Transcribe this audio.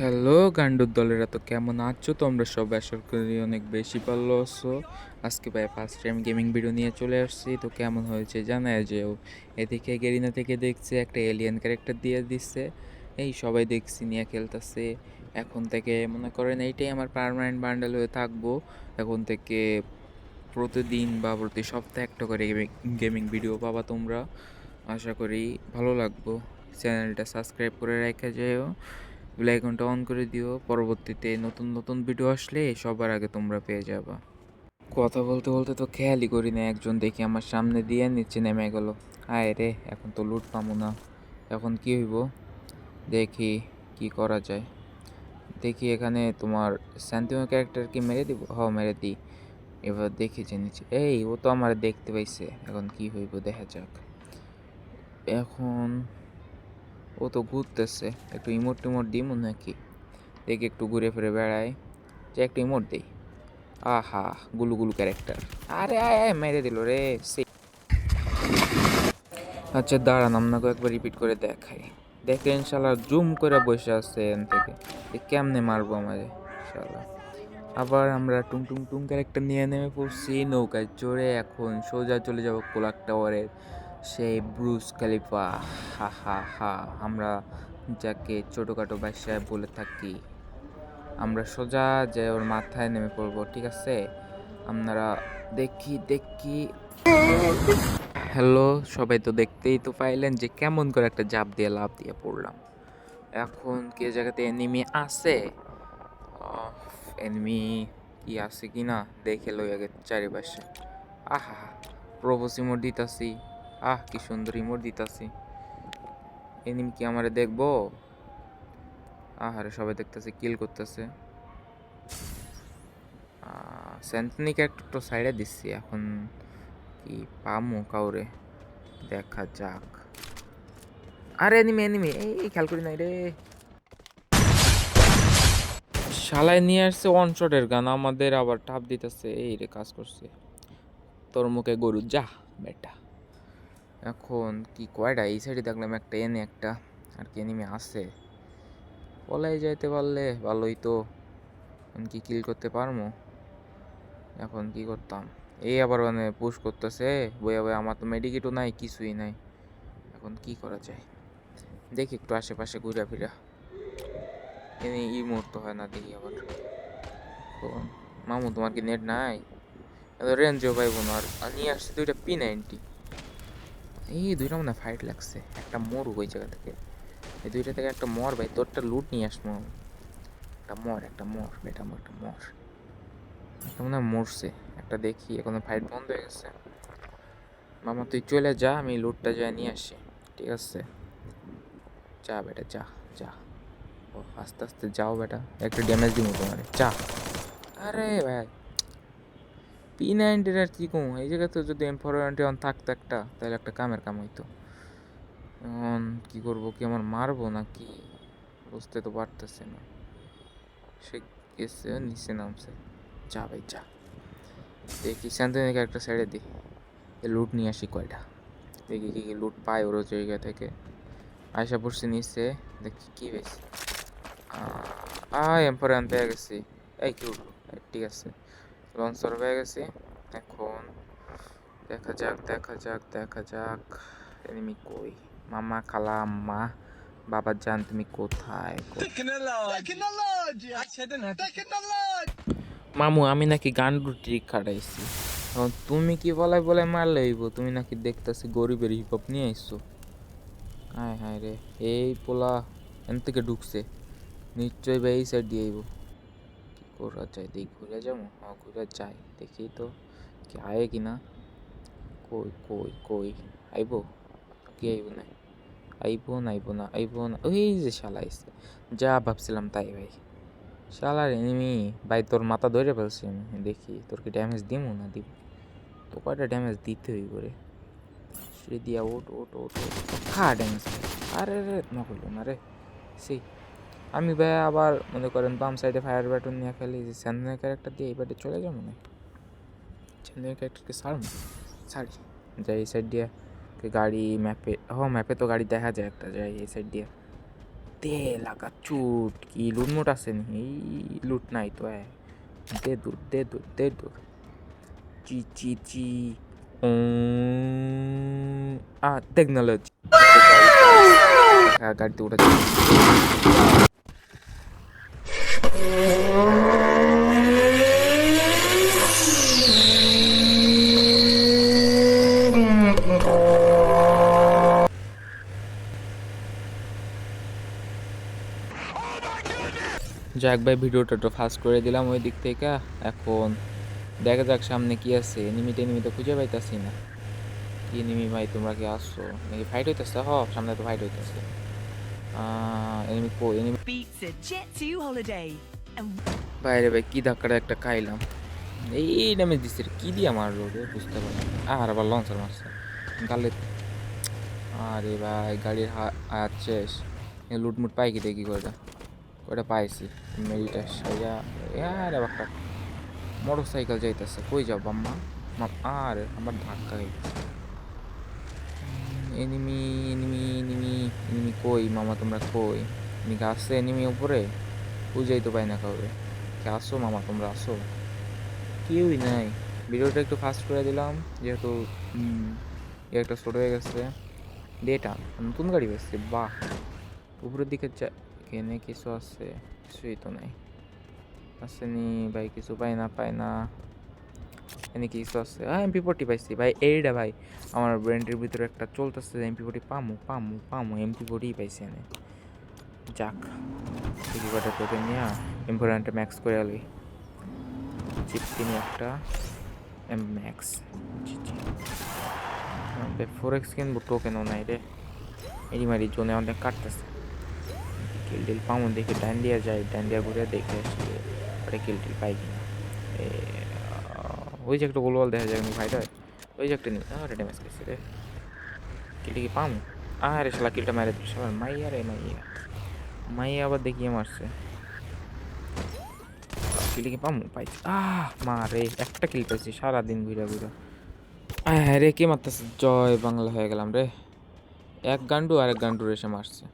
Hello গান্ডুর দলেরা, তো কেমন আছো? তোমরা সব আশা করি অনেক বেশি ভালো আছো। আজকে ভাই ফার্স্ট টাইম গেমিং ভিডিও নিয়ে চলে আসছি, তো কেমন হয়েছে জানায় যেও। এদিকে গেরিনা থেকে দেখছে একটা এলিয়েন ক্যারেক্টার দিয়ে দিচ্ছে এই সবাই দেখছি, নিয়ে খেলতেছে। এখন থেকে মনে করেন এইটাই আমার পার্মানেন্ট বান্ডেল হয়ে থাকব। এখন থেকে প্রতিদিন বা প্রতি সপ্তাহে একটা করে গেমিং ভিডিও পাবা তোমরা। আশা করি ভালো লাগবো। চ্যানেলটা সাবস্ক্রাইব করে রেখে যেও। বেল আইকনটা অন করে দিও, পরবর্তীতে নতুন নতুন ভিডিও আসলে সবার আগে তোমরা পেয়ে যাবা। কথা বলতে বলতে তো খেয়ালই করি না, একজন দেখি আমার সামনে দিয়ে নিচে নেমে গেল। আয় রে, এখন তো লুট পাবো না। এখন কি হইব? দেখি কি করা যায়। দেখি এখানে তোমার শান্তিময় ক্যারেক্টার কি মেরে দিব? হ মেরে দিই। এবার দেখি যে নিচে, এই ও তো আমার দেখতে পাইছে। এখন কি হইব দেখা যাক। এখন ও তো ঘুরতেছে। একটু ইমোট টিমোট দিই মনে হয় কি? দেখি একটু ঘুরে ফিরে বেড়ায় যে একটু ইমোট দিই। আহা, গুলু গুলু ক্যারেক্টার। আরে, আয় আয়, মেরে দিল রে, সে আচ্ছা দাঁড়ান, আপনাকে একবার রিপিট করে দেখাই। দেখে ইনশাল্লাহ জুম করে বসে আছে এন থেকে। কেমনে মারবো আমারে ইনশাল্লাহ আবার আমরা টুং টুং টুং ক্যারেক্টার নিয়ে নেমে পড়ছি। নৌকায় চড়ে এখন সোজা চলে যাব কোলাক টাওয়ারের সেই ব্রুস খালিফা, হা হা হা, আমরা যাকে ছোটোখাটো বাসায় বলে থাকি, আমরা সোজা যে ওর মাথায় নেমে পড়ব, ঠিক আছে? আপনারা দেখি দেখি। হ্যালো, সবাই তো দেখতেই তো পাইলেন যে কেমন করে একটা জাপ দিয়ে লাভ দিয়ে পড়লাম। এখন কে জায়গাতে এনিমি আছে? এনিমি কি আছে কি না দেখে লই আগে চারিপাশে। আহা প্রভোস ইমোট দিতাছি। আহ, কি সুন্দর ইমোট দিতাছি। এনিম কি আমারে দেখব? আহারে, সবাই দেখতেছে কিল করতেছে। স্যান্টনি ক্যারেক্টার তো সাইডে দিচ্ছি এখন কি পামু কাউরে? দেখা যাক। আরে, এনিমি এনিমি, এই খেয়াল করি নাই রে। শালায় নিয়ে আসছে ওয়ান শটের গান আমাদের আবার টাপ দিতেছে। এই রে, কাজ করছে। তোর মুখে গরু, যা, বেটা। এখন কি কয়টা এই সাইডে দেখলাম একটা এনে একটা আর কি এনিমি আছে। পলাই যাইতে পারলে ভালোই তো। কি কিল করতে পারব এখন কি করতাম? এই আবার মানে পুশ করতেছে। বইয়া বই আমার তো মেডিকেটও নাই, কিছুই নাই। এখন কি করা যায়? দেখি একটু আশেপাশে ঘুরা ফিরা এনে ই মুহূর্ত হয় না, দেখি আবার। মামু, তোমার কি নেট নাই? রেঞ্জও পাইবো না। আর নিয়ে আসছে দুইটা পি নাইনটি এই দুইটা মনে ফাইট লাগছে। একটা মরু ওই জায়গা থেকে। এই দুইটা থেকে একটা মর, ভাই। তোরটা লুট নিয়ে আসব। একটা মর একটা মর, বেটা আমার একটা মর। একটা মনে হয় মরছে। একটা দেখি, এখন ফাইট বন্ধ হয়ে গেছে। মামা, তুই চলে যা, আমি লুটটা যাই নিয়ে আসি। ঠিক আছে? যা, বেটা, যা যা। ও, আস্তে আস্তে যাও, বেটা। একটা ড্যামেজ দিব তোমার। যা। আরে, ভাই। পি নাইনটির আর কি কম? এই জায়গায় তো যদি এম ফোর অন থাকতো একটা, তাহলে একটা কামের কাম হইতো। এখন কি করব, কি আমার মারবো নাকি? বুঝতে তো পারতেছে না। সে গেছে, নিচে নামছে। যা ভাই, যা। দেখি, শান্তনিকে একটা ছেড়ে দিই লুট নিয়ে আসি কয়টা। দেখি কি লুট পায় ওর জায়গা থেকে। আয়সা পড়ছি নিচে দেখি কি বেশ আ এম্পরে আনতে গেছি। এই কি ঠিক আছে। লঞ্চর হয়ে গেছি। এখন দেখা যাক দেখা যাক দেখা যাক। এনিমি কই? মামা, খালা, আম্মা বাবা জান তুমি কোথায়! মামু, আমি নাকি গান ট্রিক খাটাইছি। এখন তুমি কি বলাই বলে মারলে হইব তুমি নাকি দেখতেছি গরিবের হিপ হপ নিয়ে আইসো। হায় হায় রে, এই পোলা এন থেকে ঢুকছে। নিশ্চয়ই ভাই এই সাইড দিয়ে আইব। যায় দেখি ঘুরে যাব? হ্যাঁ ঘুরে যাই। দেখি তো কি আয় কি না। কই কই কই? আইব? কি আইব না? আইব না আইব না আইব না। ওই যে শালা আইছে। যা ভাবছিলাম তাই ভাই। শালার এনিমি ভাই, তোর মাথা ধরে ফেলছি আমি। দেখি, তোর কি ড্যামেজ দিব না দিব তো কয়টা ড্যামেজ দিতে হইব রে? সে দিয়া ওট ওট ওট ওট খা ড্যামেজ আরে রে না করল না রে। সেই আমি ভাই আবার মনে করেন বাম সাইডে ফায়ার ব্যাটন নিয়ে খেলি যে স্যান্ডেলের ক্যারেক্টার দিয়ে এই ব্যাটে চলে যাব না স্যান্ডেলের ক্যারেক্টারকে ছাড়ব? ছাড়ি। যাই এই সাইড দিয়ে গাড়ি ম্যাপে হ ম্যাপে তো গাড়ি দেখা যায় একটা যাই এই সাইড দিয়ে। দে লাগা চুট কি লুটমুট আছে নি? এই লুট নাই তো হ্যাঁ দে দূর দে দূর দে দূর। চি চি চি আ টেকনোলজি গাড়িতে উঠে যাক ভাই ভিডিওটা তো ফাস্ট করে দিলাম ওই দিক থেকে। এখন দেখা যাক সামনে কি আছে। নিমিতে নিমিতে খুঁজে পাইতাছি না। কি এনিমি ভাই তোমরা কি আসছো নাকি ফাইট হইতেছে? হ সামনে তো ফাইট হইতেছে। Enemy co enemy beats a Jet 2 holiday. And বাইরে ভাই কি ধাক্কাটা একটা খাইলাম। এই ড্যামেজ দিচ্ছে কি দিয়ে মারলো রে? বুঝতে পারলাম আর আবার লঞ্চার মারছে। গালে আরে ভাই গাড়ির হাত শেষ। লুটমুট পাই কি দেখি কয়টা। কয়টা পাইছি মেরিটা সাইয়া আরে বাক্কা মোটর সাইকেল যাইতেছে, কই যাও বাম্মা? আরে, আমার ধাক্কা খাইতেছে। এনিমি এনিমি এনিমি এনিমি কই মামা, তোমরা কই? এনিমি আছে এনিমি উপরে? বুঝাই তো পাই না কাউরে। কে আসো মামা, তোমরা আসো কেউই নাই। ভিডিওটা একটু ফাস্ট করে দিলাম, যেহেতু একটা ছোট হয়ে গেছে। ডেটা, নতুন গাড়ি বেসছে বাহ। উপরের দিকে এখানে কিছু আছে কিছুই তো নাই আসেনি ভাই কিছু পাই না পাই না। এখানে কিছু আছে। হ্যাঁ এমপি ফোর্টি পাইছি, ভাই। এইটা ভাই, আমার ব্র্যান্ডের ভিতরে একটা চলতেছে এমপি ফোর্টি পামু পামু পামু। এমপি ফোর্টিই পাইছি এনে। যাক দেখি কটা টোকেন নিয়ে ইম্পোর্টেন্টটা ম্যাক্স করে আলি। চিপ কিনি একটা। এম ম্যাক্স ফোর এক্স কিনবো টোকেনও নাই রে এরি মারি জোনে অনেক কাটতেছে। কিল টিল পামো দেখে ডান্ডিয়া যায় ডান্ডিয়া ঘুরে দেখে আসি ওটা কিল টিল পাই কিনা। ওই যে একটা গোলওয়াল দেখা যায় হয় ওই যে একটা আরে ড্যামেজ খেয়েছে রে। কিলটা কি পামো আরে শালা কিলটা মেরে দিল সবার, মাইয়া রে, মাইয়া। মাইয়া আবার দেখিয়ে মারছে। কিলটা কি পামো পাইছি। আহ, মা রে, একটা কিল পাইছি, সারাদিন ঘুরে ঘুরে। আয় রে, কে মারতেছে? জয় বাংলা হয়ে গেলাম রে। এক গান্ডু আর এক গান্ডু এসে মারছে।